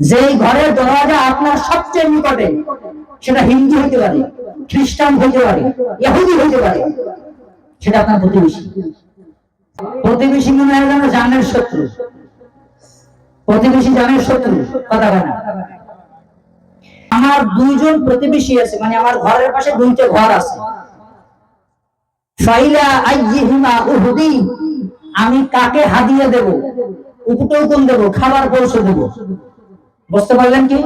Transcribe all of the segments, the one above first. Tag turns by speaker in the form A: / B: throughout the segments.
A: যেই ঘরের দরজা আপনার সবচেয়ে নিকটে, সেটা হিন্দু হতে পারে, খ্রিস্টান হতে পারে, ইহুদি হতে পারে, সেটা আপনার প্রতিবেশী। প্রতিবেশী মনে হয় যেন জানের শত্রু। প্রতিবেশী জানের শত্রু, কথা বলে আমার দুইজন প্রতিবেশী আছে মানে আমার ঘরের পাশে দুইটা ঘর আছে। ফাইলা আইয়িহিমা উহুদি, আমি কাকে হাদিয়া দেব? উপটৌকন দেব, খাবার পৌঁছে দেব? বুঝতে পারলেন কি?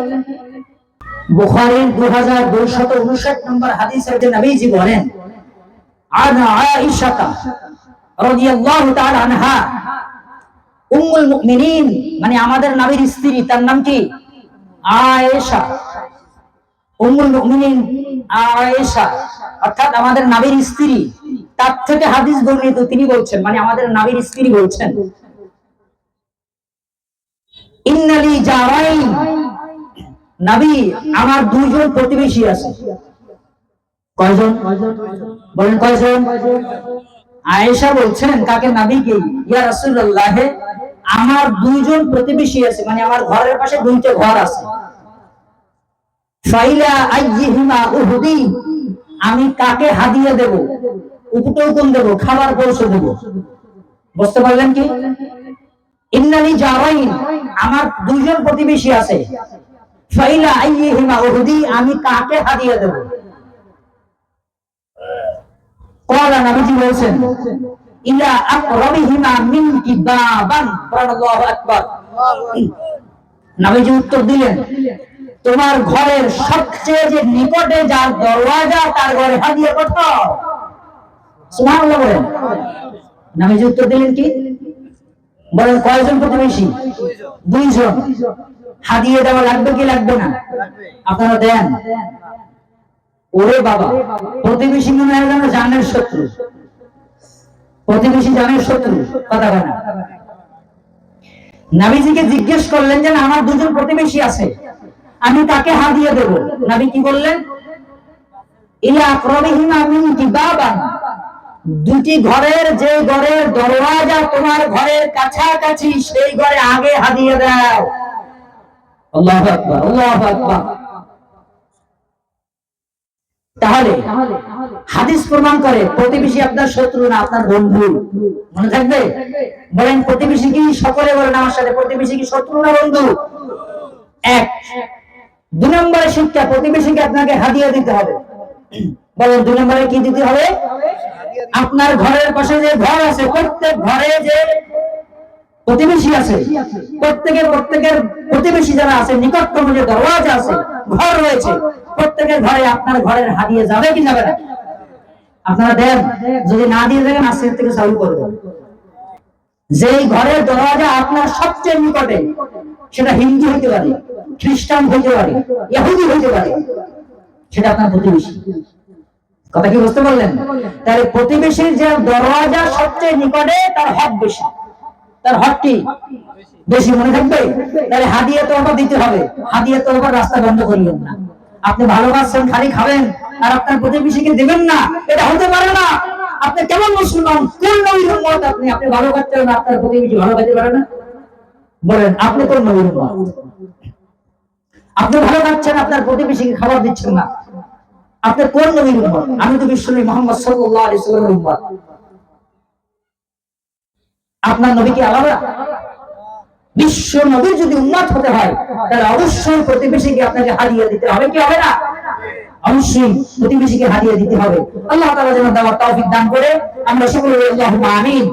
A: বুখারীর 2259 নম্বর হাদিসে যে নবীজি বলেন আন আয়েশা রাদিয়াল্লাহু তাআলা আনহা। উম্মুল মুমিনিন মানে আমাদের নবীর স্ত্রী তার নাম কি? আয়েশা। উম্মুল মুমিনিন আয়েশা। অর্থাৎ আমাদের নবীর স্ত্রী তার থেকে হাদিস বর্ণিত তিনি বলছেন মানে আমাদের নবীর স্ত্রী বলছেন। ইন্নালি জারাইন। নবী, আমার দুইজন প্রতিবেশী আছে। কয়জন? বলেন কয়জন? আয়েশা বলছেন, কাকে নবীকে ইয়া রাসূলুল্লাহ, আমার দুইজন প্রতিবেশী আছে মানে আমার ঘরের পাশে দুইটা ঘর আছে। ফাইলা উহুদি, আমি কাকে হাদিয়া দেব? উপটৌকন দেব? খাবার পৌঁছে দেব। বুঝতে পারলেন কি? ইন্নালি জারাইন আমার দুইজন প্রতিবেশী আছে। আমি কাকে হারিয়ে দেব? তোমার ঘরের সবচেয়ে যে নিকটে যার দরওয়াজা, তার ঘরে হাদিয়া কত? বলেন। উত্তর দিলেন কি? বলেন, কয়জন প্রতিবেশী? দুইজন। হাদিয়ে দেওয়া লাগবে কি লাগবে না? আপনারা দেন। ওরে বাবা, প্রতিবেশী মনে হয় যেন জানের শত্রু। প্রতিবেশী জানের শত্রু, কথা বলে নাবিজিকে জিজ্ঞেস করলেন যে আমার দুজন প্রতিবেশী আছে। আমি তাকে হাদিয়ে দেব। নাবি কি বললেন ইলা আকরাবিহিমা মিনকি বাবান। দুটি ঘরের যে ঘরের দরওয়াজা তোমার ঘরের কাছাকাছি, সেই ঘরে আগে হাদিয়ে দাও। তাহলে হাদিস প্রমাণ করে প্রতিবেশী আপনার শত্রু না, আপনার বন্ধু। মনে থাকবে? বলেন, প্রতিবেশী কি সকলে বলেন আমার সাথে, প্রতিবেশী কি শত্রু না বন্ধু? এক। দু নম্বরে শিক্ষা, প্রতিবেশীকে আপনাকে হাদিয়া দিতে হবে। বলেন, দু নম্বরে কি দিতে হবে? আপনার ঘরের পাশে যে ঘর আছে, প্রত্যেক ঘরে যে প্রতিবেশী আছে, প্রত্যেকের প্রত্যেকের প্রতিবেশী যারা আছে, নিকটতম যে দরওয়াজা আছে, ঘর রয়েছে, প্রত্যেকের ঘরে আপনার ঘরের হারিয়ে যাবে কি যাবে না? আপনারা দেন, যদি না দিয়ে দেখেন আজকে থেকে চালু করবেন যেই ঘরের দরওয়াজা আপনার সবচেয়ে নিকটে, সেটা হিন্দু হইতে পারে, খ্রিস্টান হইতে পারে, ইহুদি হইতে পারে, সেটা আপনার প্রতিবেশী। কথা কি বুঝতে পারলেন? তাহলে প্রতিবেশীর যে দরওয়াজা সবচেয়ে নিকটে তার হক বেশি। তার হক কি? বেশি মনে থাকবে? তাহলে হাদিয়া তো আবার দিতে হবে। হাদিয়া তো আবার রাস্তা বন্ধ করিলেন না। আপনি ভালোবাসছেন খালি খাবেন আর আপনার প্রতিবেশীকে দেবেন না। এটা হতে পারে না। আপনি কেমন মুসলমান? কোন নবীর উম্মত আপনি? আপনি ভালো খাচ্ছেন আপনার প্রতিবেশী ভালো খাইতে পারে না? বলেন আপনি কোন নবীর উম্মত? আপনি ভালো খাচ্ছেন আপনার প্রতিবেশীকে খাবার দিচ্ছেন না। আপনি কোন নবীর উম্মত? আমি তো বিশ্বনবী মোহাম্মদ সাল্লাল্লাহু আলাইহি ওয়াসাল্লামের উম্মত। আপনার নবী কি আলাদা? বিশ্ব নবীর যদি উন্নত হতে হয়, তাহলে অবশ্যই প্রতিবেশীকে আপনাকে হারিয়ে দিতে হবে। কি হবে না? অবশ্যই প্রতিবেশীকে হারিয়ে দিতে হবে। আল্লাহ তাআলা যেন দেওয়ার তৌফিক দান করে। আমরা সকলে আমিন।